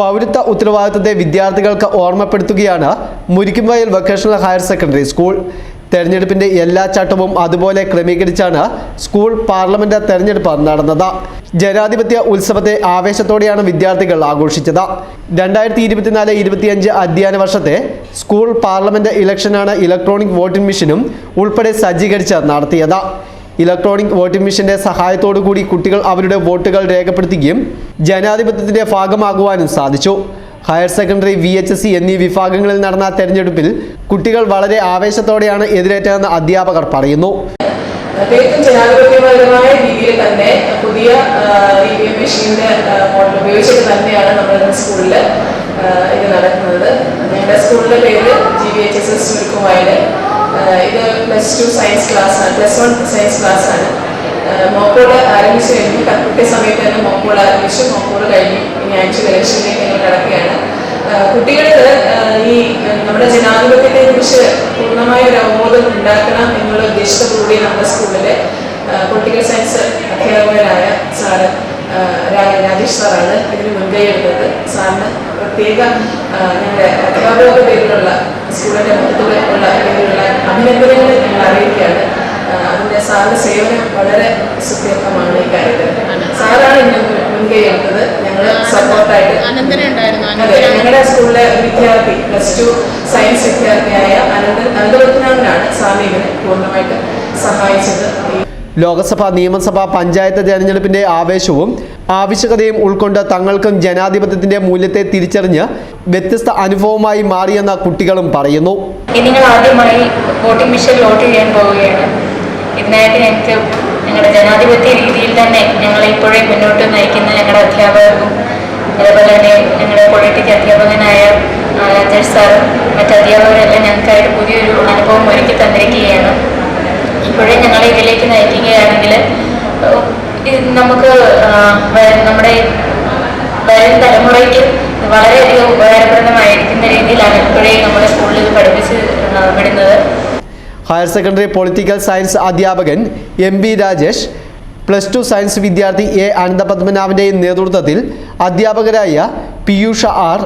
പൗരത്വ ഉത്തരവാദിത്തത്തെ വിദ്യാർത്ഥികൾക്ക് ഓർമ്മപ്പെടുത്തുകയാണ് Murikkumvayal vocational higher secondary school തെരഞ്ഞെടുപ്പിന്റെ എല്ലാ ചട്ടവും അതുപോലെ ക്രമീകരിച്ചാണ് സ്കൂൾ പാർലമെന്റ് തെരഞ്ഞെടുപ്പ് നടന്നത്. ജനാധിപത്യ ഉത്സവത്തെ ആവേശത്തോടെയാണ് വിദ്യാർത്ഥികൾ ആഘോഷിച്ചത്. രണ്ടായിരത്തി ഇരുപത്തിനാല് ഇരുപത്തിയഞ്ച് അധ്യയന വർഷത്തെ സ്കൂൾ പാർലമെന്റ് ഇലക്ഷനാണ് ഇലക്ട്രോണിക് വോട്ടിംഗ് മെഷീനും ഉൾപ്പെടെ സജ്ജീകരിച്ച് നടത്തിയത്. ഇലക്ട്രോണിക് വോട്ടിംഗ് മെഷീന്റെ സഹായത്തോടു കൂടി കുട്ടികൾ അവരുടെ വോട്ടുകൾ രേഖപ്പെടുത്തുകയും ജനാധിപത്യത്തിന്റെ ഭാഗമാകുവാനും സാധിച്ചു. Higher secondary V H S C എന്നീ വിഭാഗങ്ങളിൽ നടന്ന തെരഞ്ഞെടുപ്പിൽ കുട്ടികൾ വളരെ ആവേശത്തോടെയാണ് എതിരേറ്റതെന്ന് അധ്യാപകർ പറയുന്നു. തീർത്തും ജനാധിപത്യപരമായ രീതിയിൽ തന്നെ പുതിയ ഇ വി എം മെഷീന്റെ മോഡൽ ഉപയോഗിച്ചിട്ട് തന്നെയാണ് നമ്മുടെ സ്കൂളിൽ ഇത് നടക്കുന്നത്. ഞങ്ങളുടെ സ്കൂളിന്റെ പേര് G V H S S ചുരുക്കുമായത്. ഇത് പ്ലസ് ടു സയൻസ് ക്ലാസ് ആണ്. പ്ലസ് വൺ സയൻസ് ക്ലാസ് ആണ്. മോക്കോട് ആരംഭിച്ചു കഴിഞ്ഞു കൃത്യ സമയത്ത് തന്നെ മോക്കോട് ആരംഭിച്ചു മോക്കോട് കഴിഞ്ഞു ഇനി ആഴ്ച ഇലക്ഷനിലേക്ക് ഞങ്ങൾ കിടക്കുകയാണ്. കുട്ടികൾക്ക് ഈ നമ്മുടെ ജനാധിപത്യത്തെ കുറിച്ച് പൂർണമായ ഒരു അവബോധം ഉണ്ടാക്കണം എന്നുള്ള ഉദ്ദേശത്തോടുകൂടി നമ്മുടെ സ്കൂളിലെ പൊളിറ്റിക്കൽ സയൻസ് അധ്യാപകരായ സാറ് രാജേഷ് സാറാണ് ഇതിന് മുൻകൈ എടുത്തത്. സാറിന് പ്രത്യേക ഞങ്ങളുടെ അധ്യാപക പേരിലുള്ള സ്കൂളിന്റെ മൊത്തത്തിലുള്ള പേരിലുള്ള അഭിനന്ദനങ്ങൾ ഞങ്ങൾ അറിയിക്കുകയാണ്. അതിന്റെ സാറിന്റെ സേവനം വളരെ സുത്യർത്ഥമാണ് ഈ കാര്യത്തിൽ. സാറാണ് ഇതിന് മുൻകൈ എടുത്തത്. ഞങ്ങൾ സപ്പോർട്ടായിട്ട്. അതെ ഞങ്ങളുടെ സ്കൂളിലെ വിദ്യാർത്ഥി പ്ലസ് ടു സയൻസ് വിദ്യാർത്ഥിയായ അനന്ത അനന്തപത്മനാഥനാണ് സാറിനെ ഇതിനെ പൂർണമായിട്ട് സഹായിച്ചത്. ലോക്സഭാ നിയമസഭാ നിയമസഭ പഞ്ചായത്ത് തെരഞ്ഞെടുപ്പിന്റെ ആവേശവും ആവശ്യകതയും ഉൾക്കൊണ്ട് തങ്ങൾക്കും ജനാധിപത്യത്തിന്റെ മൂല്യത്തെ തിരിച്ചറിഞ്ഞ് വ്യത്യസ്ത അനുഭവമായി മാറിയെന്ന കുട്ടികളും പറയുന്നു. നിങ്ങൾ ആദ്യമായി വോട്ടിംഗ് മിഷൻ വോട്ട് ചെയ്യാൻ പോവുകയാണ്. ഇതിനായിട്ട് ഞങ്ങൾക്ക് ജനാധിപത്യ രീതിയിൽ തന്നെ ഞങ്ങളെ ഇപ്പോഴേ മുന്നോട്ട് നയിക്കുന്ന ഞങ്ങളുടെ അധ്യാപകർക്കും അതേപോലെ തന്നെ ഞങ്ങളുടെ പൊളിറ്റിക് അധ്യാപകനായ രാജേഷ് സാറും മറ്റ് ഞങ്ങൾക്കായിട്ട് പുതിയൊരു അനുഭവം ഒരുക്കി തന്നിരിക്കുകയാണ്. ഇപ്പോഴേ ഞങ്ങളെ ഇതിലേക്ക് നയിക്കുകയാണെങ്കിൽ വളരെയധികം ഉപകാരപ്രദമായിരിക്കുന്ന രീതിയിലാണ് ഇപ്പോഴേ നമ്മുടെ സ്കൂളിൽ പഠിപ്പിച്ച് വിടുന്നത് ഹയർ സെക്കൻഡറി പൊളിറ്റിക്കൽ സയൻസ് അധ്യാപകൻ M B Rajesh plus two science വിദ്യാർത്ഥി എ അനന്തപത്മനാഭന്റെയും നേതൃത്വത്തിൽ അധ്യാപകരായ Piyusha R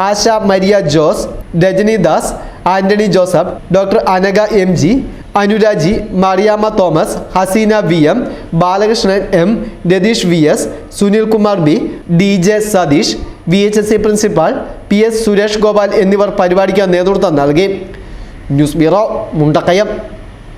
Asha Maria Jose Rajani Das Antony Joseph doctor Anaka M G Anuraji Mariyamma Thomas Haseena V M Balakrishnan M Ratheesh V S Sunil Kumar B D J Satheesh V H S C principal P S Suresh Gopal എന്നിവർ പരിപാടിക്ക് നേതൃത്വം നൽകി. News bureau Mundakayam.